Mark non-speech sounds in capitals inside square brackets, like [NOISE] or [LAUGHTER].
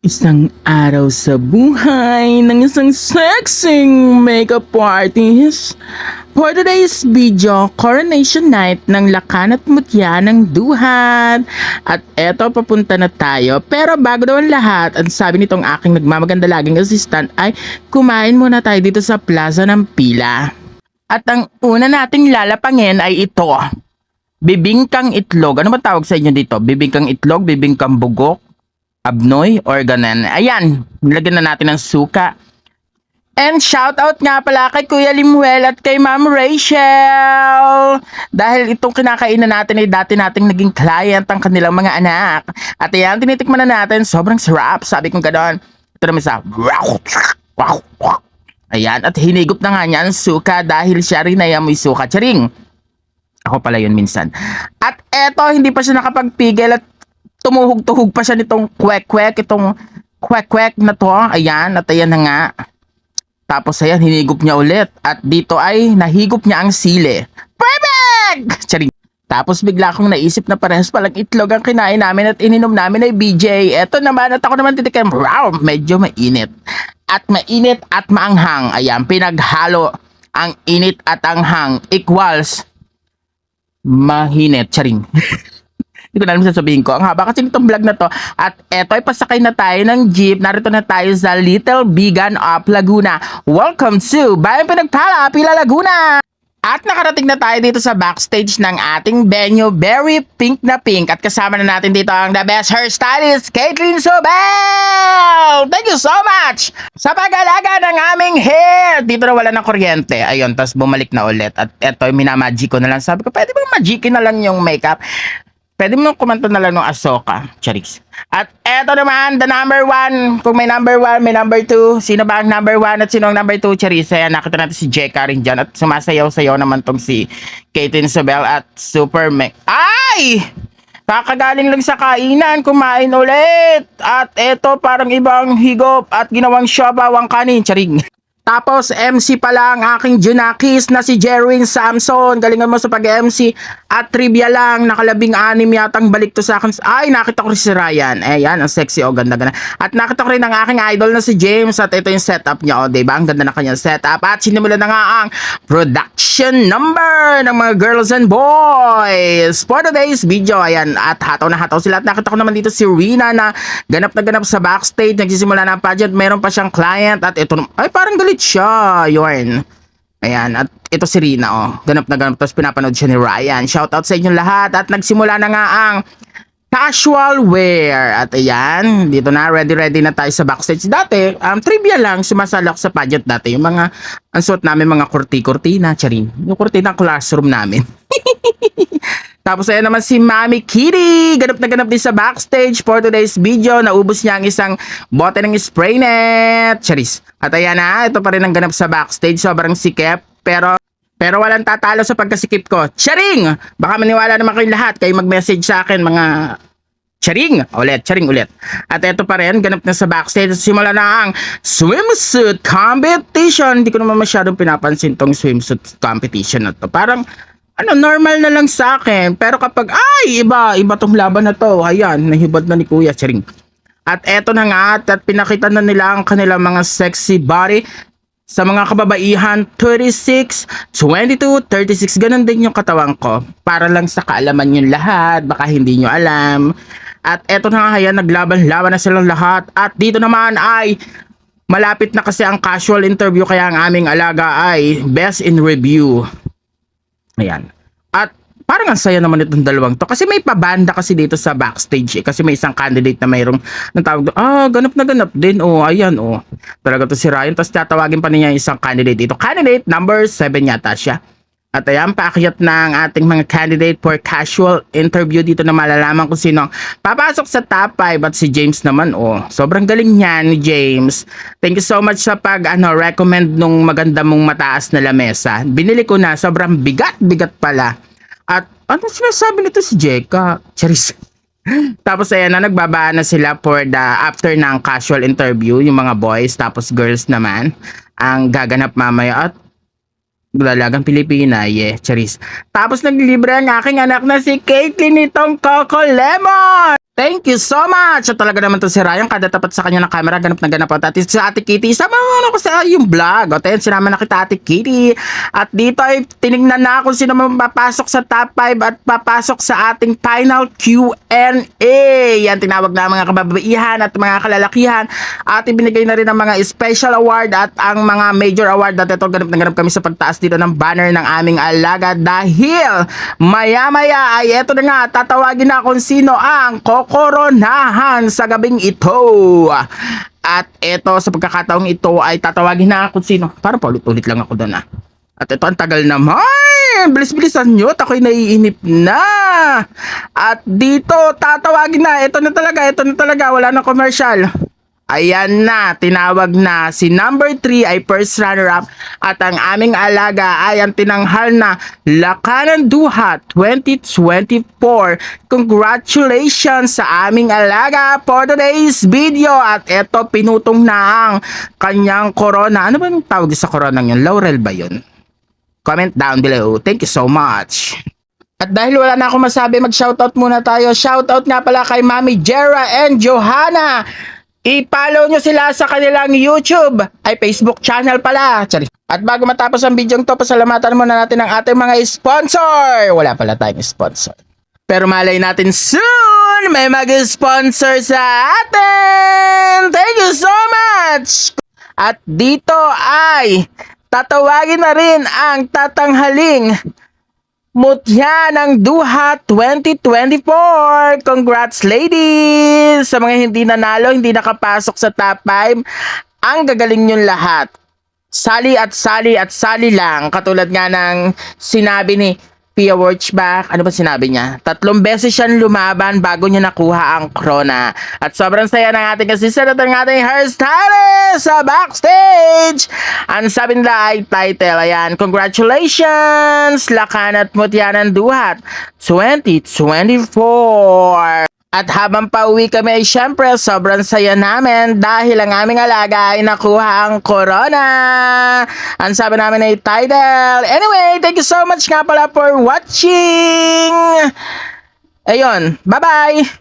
Isang araw sa buhay ng isang sexing makeup artist. For today's video, coronation night ng Lakan at Mutya ng Duhat. At eto, papunta na tayo. Pero bago daw ang lahat, ang sabi nitong aking nagmamaganda laging assistant ay kumain muna tayo dito sa Plaza ng Pila. At ang una nating lalapangin ay ito. Bibingkang itlog. Ano ba tawag sa inyo dito? Bibingkang itlog, bibingkang bugok, abnoy, or ganan. Ayan, nilagyan na natin ng suka. And shout out nga pala kay Kuya Limuel at kay Ma'am Rachel. Dahil itong kinakainan natin ay dati nating naging client ang kanilang mga anak. At ayan, tinitikman na natin. Sobrang sarap. Sabi kong gano'n. Ito naman sa Ayan, at hinigop na nga niya ang suka dahil siya rin ay amoy suka. Charing! Ako pala yun minsan. At eto, hindi pa siya nakapagpigil at tumuhog-tuhog pa siya nitong kwek-kwek, itong kwek-kwek na to. Ayan, at ayan na nga. Tapos ayan, hinigop niya ulit. At dito ay nahigop niya ang sili. Perfect! Charing. Tapos bigla akong naisip na parehas palang itlog ang kinain namin at ininom namin ay BJ. Eto naman at ako naman titikim. Wow, medyo mainit. At mainit at maanghang. Ayan, pinaghalo ang init at anghang equals mahinit. Charing. [LAUGHS] Hindi ko na alam sasabihin ko. Ang haba kasi nitong vlog na to. At eto ay pasakay na tayo ng jeep. Narito na tayo sa Little Bigan of Laguna. Welcome to Bayan Pinagpala, Pila Laguna! At nakarating na tayo dito sa backstage ng ating venue. Very pink na pink. At kasama na natin dito ang the best hairstylist, Caitlyn Sobel! Thank you so much sa pag-alaga ng aming hair. Dito na wala ng kuryente. Ayun, tapos bumalik na ulit. At eto, minamagic ko na lang. Sabi ko, pwede bang magikin na lang yung makeup? Pwede mo kumanta na lang ng Asoka, Charix. At eto naman, the number one. Kung may number one, may number two. Sino ba ang number one at sino ang number two, Charix? Ayan, nakita natin si Jeka rin dyan. At sumasayaw-sayaw naman tong si Caitlyn Sobel at Super Mac. Ay! Kakagaling lang sa kainan, kumain ulit. At eto, parang ibang higop at ginawang syabawang kanin, charing. Tapos MC pala ang aking Junakis na si Jerwin Samson. Galingan mo sa pag-MC. At trivia lang, nakalabing anim yatang balik to sa akin. Ay, nakita ko si Ryan. Eh, yan, ang sexy o ganda ganda. At nakita ko rin ang aking idol na si James. At ito yung setup niya. O, diba? Ang ganda na kanyang setup. At sinimulan na nga ang production number ng mga girls and boys. For today's video, ayan. At hataw na hataw sila. At nakita ko naman dito si Rina na ganap na ganap sa backstage. Nagsisimula na ang pageant. Meron pa siyang client. At ito, ay parang galit siya. Yun. Ayan, at ito si Rina, oh. Ganap na ganap. Tapos pinapanood siya ni Ryan. Shoutout sa inyong lahat. At nagsimula na nga ang casual wear. At ayan, dito na, ready-ready na tayo sa backstage. Dati, um, trivia lang, sumasalak sa pageant dati. Yung mga, ang suot namin, mga kurti-kurtina, charin. Yung kurtina classroom namin. [LAUGHS] Tapos ayan naman si Mami Kitty. Ganap na ganap din sa backstage for today's video. Naubos niya ang isang bote ng spray net. Charis. At ayan na, ito pa rin ang ganap sa backstage. Sobrang sikip. Pero pero walang tatalo sa pagkasikip ko. Charing! Baka maniwala naman kayong lahat. Kayo mag-message sa akin mga Charing! Ulit, charing ulit. At ito pa rin, ganap na sa backstage. Simula na ang swimsuit competition. Hindi ko naman masyadong pinapansin tong swimsuit competition na to. Parang ano, normal na lang sa akin. Pero kapag, ay, iba, iba tong laban na to. Ayan, nahibad na ni Kuya Charing. At eto na nga, at pinakita na nila ang kanilang mga sexy body sa mga kababaihan, 36, 22, 36, ganun din yung katawan ko. Para lang sa kaalaman yung lahat, baka hindi nyo alam. At eto na nga, ayan, naglaban-laban na silang lahat. At dito naman ay, malapit na kasi ang casual interview, kaya ang aming alaga ay best in review. Ayan. At parang ang saya naman itong dalawang to. Kasi may pabanda kasi dito sa backstage eh. Kasi may isang candidate na mayroong natawag doon. Ah, ganap na ganap din. Oh, ayan oh. Talaga to si Ryan. Tapos tatawagin pa niya isang candidate dito. Candidate number 7 yata siya. At ayan, paakyat na ang ating mga candidate for casual interview dito na malalaman kung sino ang papasok sa top 5 at si James naman, oh, sobrang galing niya ni James. Thank you so much sa pag, ano, recommend nung maganda mong mataas na lamesa. Binili ko na, sobrang bigat-bigat pala. At ano sinasabi nito si Jeka? Charis. [LAUGHS] Tapos ayan na, nagbabaan na sila for the after ng casual interview, yung mga boys, tapos girls naman, ang gaganap mamaya. At Dalagang Pilipina, yeah, charis. Tapos naglibre ang aking anak na si Caitlyn nitong Coco Lemon! Thank you so much! At talaga naman to si Ryan, kada tapat sa kanya ng camera, ganap na ganap at at sa Ate Kitty, sama mo ano sa yung vlog. O tayo, sinama na kita Ate Kitty. At dito ay tinignan na kung sino man papasok sa top 5 at papasok sa ating final Q&A. Yan, tinawag na mga kababaihan at mga kalalakihan. At ibinigay na rin ang mga special award at ang mga major award. At ito, ganap na ganap kami sa pagtaas dito ng banner ng aming alaga dahil maya-maya ay eto na nga, tatawagin na kung sino ang kokoronahan sa gabing ito. At eto, sa pagkakataong ito ay tatawagin na kung sino. Parang paulit-ulit lang ako doon ah. At ito, ang tagal naman. Bilis-bilisan nyo. at Ako'y naiinip na. At dito, tatawagin na. Ito na talaga. Ito na talaga. Wala na commercial. Ayan na, tinawag na. Si number 3 ay first runner-up at ang aming alaga ay ang tinanghal na Lakanan Duhat 2024. Congratulations sa aming alaga for today's video. At eto, pinutong na ang kanyang corona. Ano ba yung tawag sa corona yun? Laurel ba yun? Comment down below. Thank you so much. At dahil wala na ako masabi, mag-shoutout muna tayo. Shoutout nga pala kay Mami Jera and Johanna. I-follow nyo sila sa kanilang YouTube ay Facebook channel pala. At bago matapos ang video to, pasalamatan muna natin ang ating mga sponsor. Wala pala tayong sponsor. Pero malay natin soon, may mag-sponsor sa atin. Thank you so much. At dito ay tatawagin na rin ang tatanghaling Mutya ng Duha 2024! Congrats ladies! Sa mga hindi nanalo, hindi nakapasok sa top 5, ang gagaling nyong lahat. Sali at sali at sali lang. Katulad nga ng sinabi ni Pia Wurchbach. Ano ba sinabi niya? Tatlong beses siyang lumaban bago niya nakuha ang krona. At sobrang saya ng ating assistant at ng ating hairstylist sa backstage. Ang sabi nila ay title. Ayan, congratulations! Lakan at Mutyanan Duhat 2024. At habang pauwi kami ay syempre sobrang saya namin dahil ang aming alaga ay nakuha ang corona. Ang sabi namin ay title. Anyway, thank you so much nga pala for watching. Ayun, bye-bye!